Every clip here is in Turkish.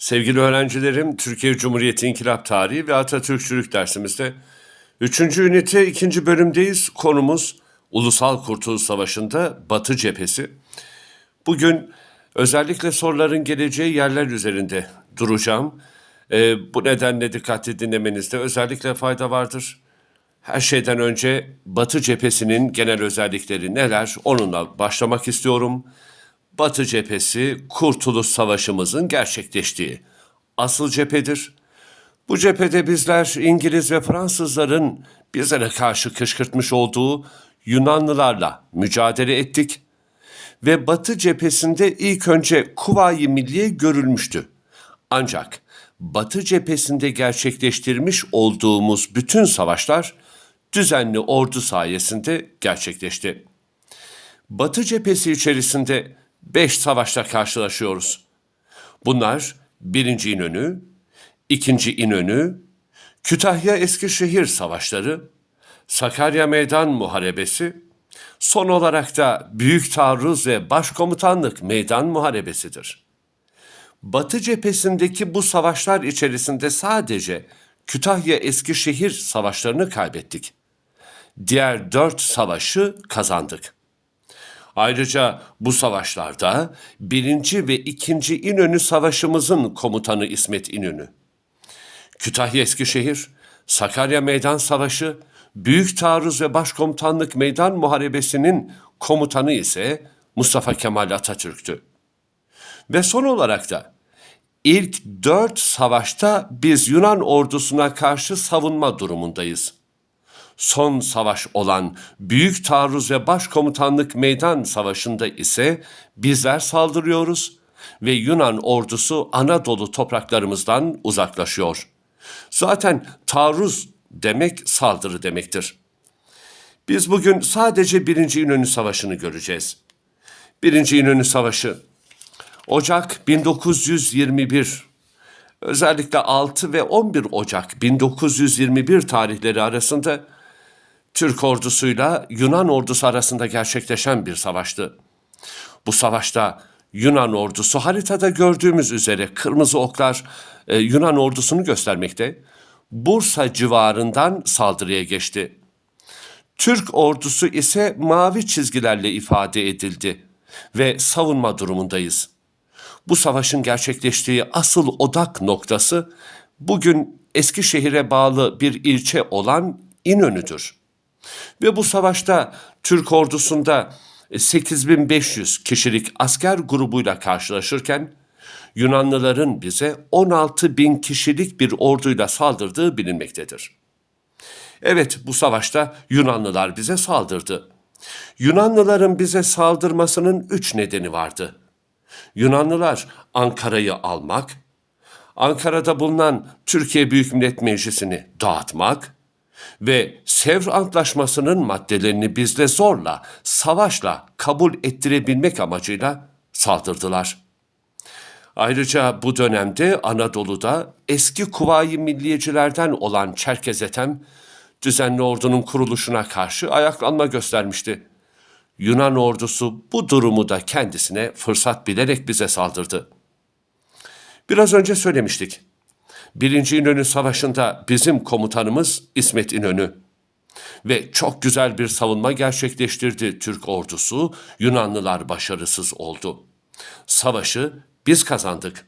Sevgili öğrencilerim, Türkiye Cumhuriyeti İnkılap Tarihi ve Atatürkçülük dersimizde 3. ünite 2. bölümdeyiz. Konumuz Ulusal Kurtuluş Savaşı'nda Batı Cephesi. Bugün özellikle soruların geleceği yerler üzerinde duracağım. Ee, bu nedenle dikkatli dinlemenizde özellikle fayda vardır. Her şeyden önce Batı cephesinin genel özellikleri neler onunla başlamak istiyorum. Batı cephesi Kurtuluş Savaşımızın gerçekleştiği asıl cephedir. Bu cephede bizler İngiliz ve Fransızların bizlere karşı kışkırtmış olduğu Yunanlılarla mücadele ettik ve Batı cephesinde ilk önce Kuvayi Milliye görülmüştü. Ancak Batı cephesinde gerçekleştirmiş olduğumuz bütün savaşlar düzenli ordu sayesinde gerçekleşti. Batı cephesi içerisinde beş savaşla karşılaşıyoruz. Bunlar birinci İnönü, ikinci İnönü, Kütahya Eskişehir savaşları, Sakarya Meydan Muharebesi, son olarak da Büyük Taarruz ve Başkomutanlık Meydan Muharebesidir. Batı cephesindeki bu savaşlar içerisinde sadece Kütahya Eskişehir savaşlarını kaybettik. Diğer dört savaşı kazandık. Ayrıca bu savaşlarda birinci ve ikinci İnönü Savaşımızın komutanı İsmet İnönü. Kütahya Eskişehir, Sakarya Meydan Savaşı, Büyük Taarruz ve Başkomutanlık Meydan Muharebesi'nin komutanı ise Mustafa Kemal Atatürk'tü. Ve son olarak da ilk dört savaşta biz Yunan ordusuna karşı savunma durumundayız. Son savaş olan Büyük Taarruz ve Başkomutanlık Meydan Savaşı'nda ise bizler saldırıyoruz ve Yunan ordusu Anadolu topraklarımızdan uzaklaşıyor. Zaten taarruz demek saldırı demektir. Biz bugün sadece Birinci İnönü Savaşı'nı göreceğiz. Birinci İnönü Savaşı Ocak 1921 özellikle 6 ve 11 Ocak 1921 tarihleri arasında Türk ordusuyla Yunan ordusu arasında gerçekleşen bir savaştı. Bu savaşta Yunan ordusu haritada gördüğümüz üzere kırmızı oklar e, Yunan ordusunu göstermekte. Bursa civarından saldırıya geçti. Türk ordusu ise mavi çizgilerle ifade edildi ve savunma durumundayız. Bu savaşın gerçekleştiği asıl odak noktası bugün Eskişehir'e bağlı bir ilçe olan İnönü'dür. Ve bu savaşta Türk ordusunda 8500 kişilik asker grubuyla karşılaşırken Yunanlıların bize 16 bin kişilik bir orduyla saldırdığı bilinmektedir. Evet bu savaşta Yunanlılar bize saldırdı. Yunanlıların bize saldırmasının üç nedeni vardı. Yunanlılar Ankara'yı almak, Ankara'da bulunan Türkiye Büyük Millet Meclisi'ni dağıtmak ve Sevr Antlaşması'nın maddelerini bizle zorla, savaşla kabul ettirebilmek amacıyla saldırdılar. Ayrıca bu dönemde Anadolu'da eski Kuvayi Milliyecilerden olan Çerkez Ethem, düzenli ordunun kuruluşuna karşı ayaklanma göstermişti. Yunan ordusu bu durumu da kendisine fırsat bilerek bize saldırdı. Biraz önce söylemiştik. Birinci İnönü Savaşı'nda bizim komutanımız İsmet İnönü ve çok güzel bir savunma gerçekleştirdi Türk ordusu. Yunanlılar başarısız oldu. Savaşı biz kazandık.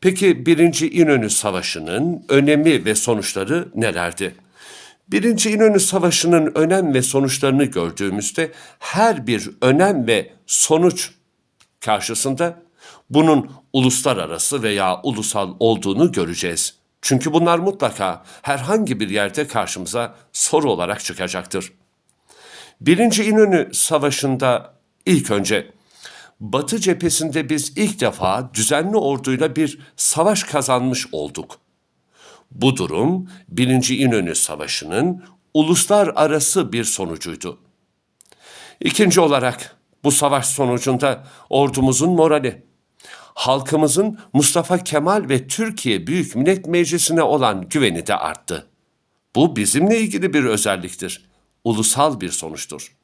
Peki Birinci İnönü Savaşı'nın önemi ve sonuçları nelerdi? Birinci İnönü Savaşı'nın önem ve sonuçlarını gördüğümüzde her bir önem ve sonuç karşısında bunun uluslararası veya ulusal olduğunu göreceğiz. Çünkü bunlar mutlaka herhangi bir yerde karşımıza soru olarak çıkacaktır. Birinci İnönü Savaşı'nda ilk önce Batı cephesinde biz ilk defa düzenli orduyla bir savaş kazanmış olduk. Bu durum Birinci İnönü Savaşı'nın uluslararası bir sonucuydu. İkinci olarak bu savaş sonucunda ordumuzun morali, halkımızın Mustafa Kemal ve Türkiye Büyük Millet Meclisi'ne olan güveni de arttı. Bu bizimle ilgili bir özelliktir, ulusal bir sonuçtur.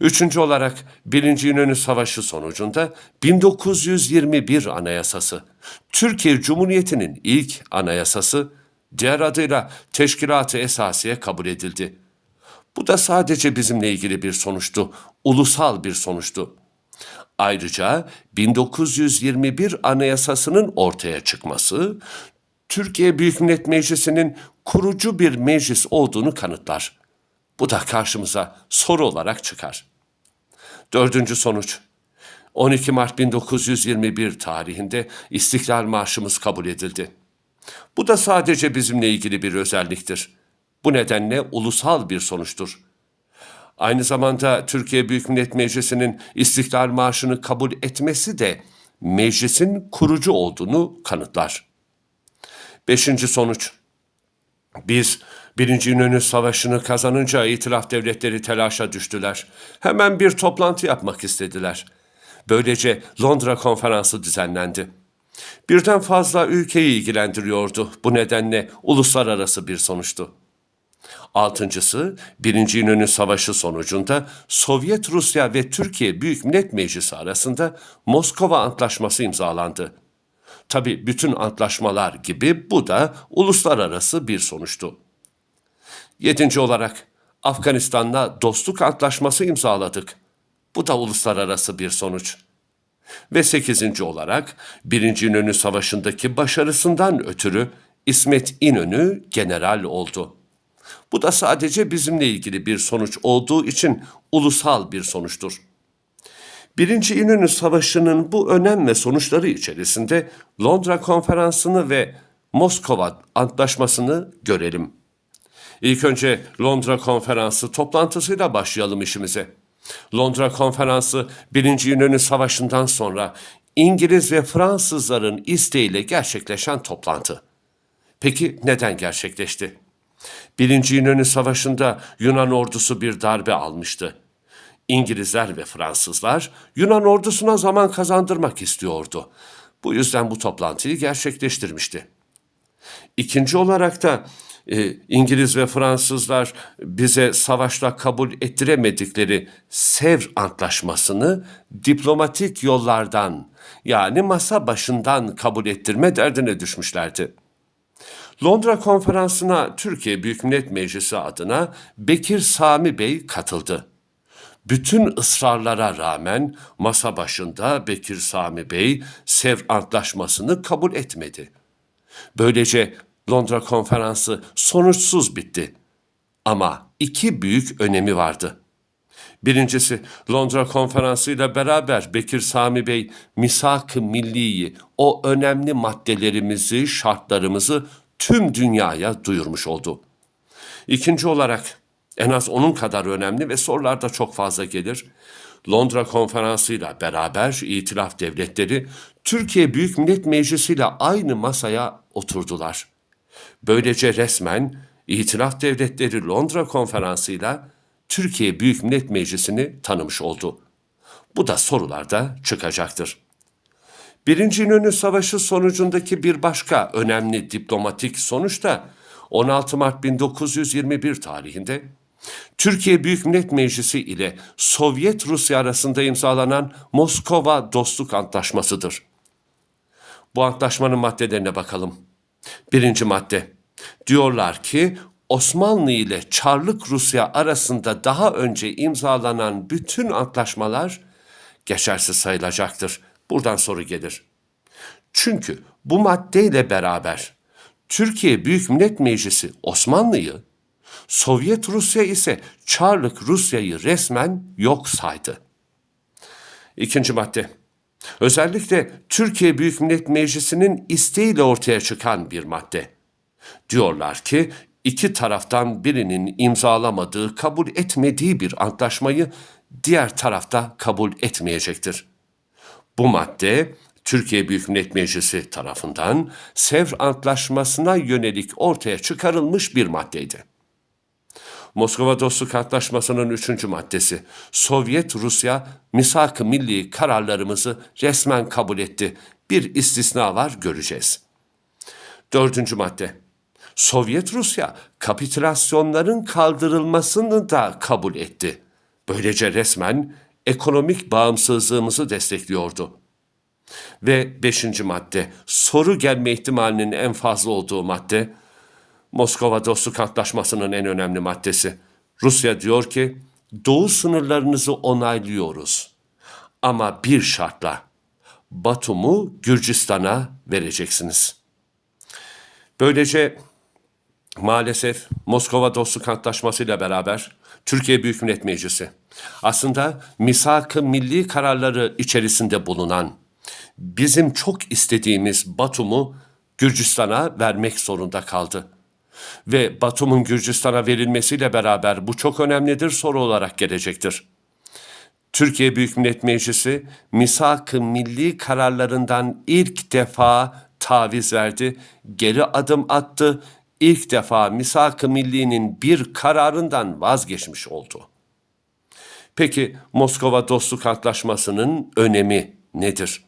Üçüncü olarak Birinci İnönü Savaşı sonucunda 1921 Anayasası, Türkiye Cumhuriyeti'nin ilk anayasası, diğer adıyla Teşkilat-ı Esasiye kabul edildi. Bu da sadece bizimle ilgili bir sonuçtu, ulusal bir sonuçtu. Ayrıca 1921 Anayasası'nın ortaya çıkması, Türkiye Büyük Millet Meclisi'nin kurucu bir meclis olduğunu kanıtlar. Bu da karşımıza soru olarak çıkar. Dördüncü sonuç. 12 Mart 1921 tarihinde İstiklal Marşımız kabul edildi. Bu da sadece bizimle ilgili bir özelliktir. Bu nedenle ulusal bir sonuçtur. Aynı zamanda Türkiye Büyük Millet Meclisi'nin İstiklal Marşı'nı kabul etmesi de meclisin kurucu olduğunu kanıtlar. Beşinci sonuç. Biz Birinci İnönü Savaşı'nı kazanınca itilaf devletleri telaşa düştüler. Hemen bir toplantı yapmak istediler. Böylece Londra Konferansı düzenlendi. Birden fazla ülkeyi ilgilendiriyordu. Bu nedenle uluslararası bir sonuçtu. Altıncısı, Birinci İnönü Savaşı sonucunda Sovyet Rusya ve Türkiye Büyük Millet Meclisi arasında Moskova Antlaşması imzalandı. Tabi bütün antlaşmalar gibi bu da uluslararası bir sonuçtu. Yedinci olarak Afganistan'la dostluk antlaşması imzaladık. Bu da uluslararası bir sonuç. Ve sekizinci olarak Birinci İnönü Savaşı'ndaki başarısından ötürü İsmet İnönü general oldu. Bu da sadece bizimle ilgili bir sonuç olduğu için ulusal bir sonuçtur. Birinci İnönü Savaşı'nın bu önem ve sonuçları içerisinde Londra Konferansı'nı ve Moskova Antlaşması'nı görelim. İlk önce Londra Konferansı toplantısıyla başlayalım işimize. Londra Konferansı Birinci İnönü Savaşı'ndan sonra İngiliz ve Fransızların isteğiyle gerçekleşen toplantı. Peki neden gerçekleşti? Birinci İnönü Savaşı'nda Yunan ordusu bir darbe almıştı. İngilizler ve Fransızlar Yunan ordusuna zaman kazandırmak istiyordu. Bu yüzden bu toplantıyı gerçekleştirmişti. İkinci olarak da e, İngiliz ve Fransızlar bize savaşla kabul ettiremedikleri Sevr Antlaşması'nı diplomatik yollardan yani masa başından kabul ettirme derdine düşmüşlerdi. Londra Konferansı'na Türkiye Büyük Millet Meclisi adına Bekir Sami Bey katıldı. Bütün ısrarlara rağmen masa başında Bekir Sami Bey Sevr Antlaşması'nı kabul etmedi. Böylece Londra Konferansı sonuçsuz bitti. Ama iki büyük önemi vardı. Birincisi Londra Konferansı ile beraber Bekir Sami Bey misak-ı milliyi, o önemli maddelerimizi, şartlarımızı tüm dünyaya duyurmuş oldu. İkinci olarak en az onun kadar önemli ve sorular da çok fazla gelir. Londra Konferansı'yla beraber itilaf devletleri Türkiye Büyük Millet Meclisi ile aynı masaya oturdular. Böylece resmen itilaf devletleri Londra Konferansı'yla Türkiye Büyük Millet Meclisi'ni tanımış oldu. Bu da sorularda çıkacaktır. Birinci İnönü Savaşı sonucundaki bir başka önemli diplomatik sonuç da 16 Mart 1921 tarihinde Türkiye Büyük Millet Meclisi ile Sovyet Rusya arasında imzalanan Moskova Dostluk Antlaşması'dır. Bu antlaşmanın maddelerine bakalım. Birinci madde. Diyorlar ki Osmanlı ile Çarlık Rusya arasında daha önce imzalanan bütün antlaşmalar geçersiz sayılacaktır. Buradan soru gelir. Çünkü bu maddeyle beraber Türkiye Büyük Millet Meclisi Osmanlı'yı, Sovyet Rusya ise Çarlık Rusya'yı resmen yok saydı. İkinci madde. Özellikle Türkiye Büyük Millet Meclisi'nin isteğiyle ortaya çıkan bir madde. Diyorlar ki iki taraftan birinin imzalamadığı, kabul etmediği bir antlaşmayı diğer tarafta kabul etmeyecektir. Bu madde Türkiye Büyük Millet Meclisi tarafından Sevr Antlaşması'na yönelik ortaya çıkarılmış bir maddeydi. Moskova Dostluk Antlaşması'nın üçüncü maddesi, Sovyet Rusya misak-ı milli kararlarımızı resmen kabul etti. Bir istisna var göreceğiz. Dördüncü madde, Sovyet Rusya kapitülasyonların kaldırılmasını da kabul etti. Böylece resmen ekonomik bağımsızlığımızı destekliyordu. Ve beşinci madde, soru gelme ihtimalinin en fazla olduğu madde, Moskova Dostluk Antlaşması'nın en önemli maddesi. Rusya diyor ki, doğu sınırlarınızı onaylıyoruz. Ama bir şartla, Batum'u Gürcistan'a vereceksiniz. Böylece maalesef Moskova Dostluk Antlaşması ile beraber Türkiye Büyük Millet Meclisi aslında misak-ı milli kararları içerisinde bulunan bizim çok istediğimiz Batum'u Gürcistan'a vermek zorunda kaldı. Ve Batum'un Gürcistan'a verilmesiyle beraber bu çok önemlidir soru olarak gelecektir. Türkiye Büyük Millet Meclisi misak-ı milli kararlarından ilk defa taviz verdi, geri adım attı, ilk defa misak-ı millinin bir kararından vazgeçmiş oldu. Peki Moskova Dostluk Antlaşması'nın önemi nedir?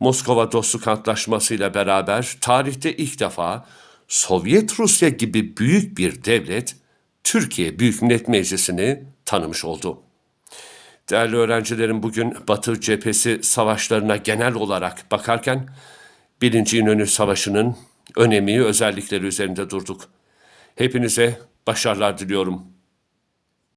Moskova Dostluk Antlaşması ile beraber tarihte ilk defa Sovyet Rusya gibi büyük bir devlet Türkiye Büyük Millet Meclisi'ni tanımış oldu. Değerli öğrencilerim bugün Batı cephesi savaşlarına genel olarak bakarken Birinci İnönü Savaşı'nın önemi, özellikleri üzerinde durduk. Hepinize başarılar diliyorum.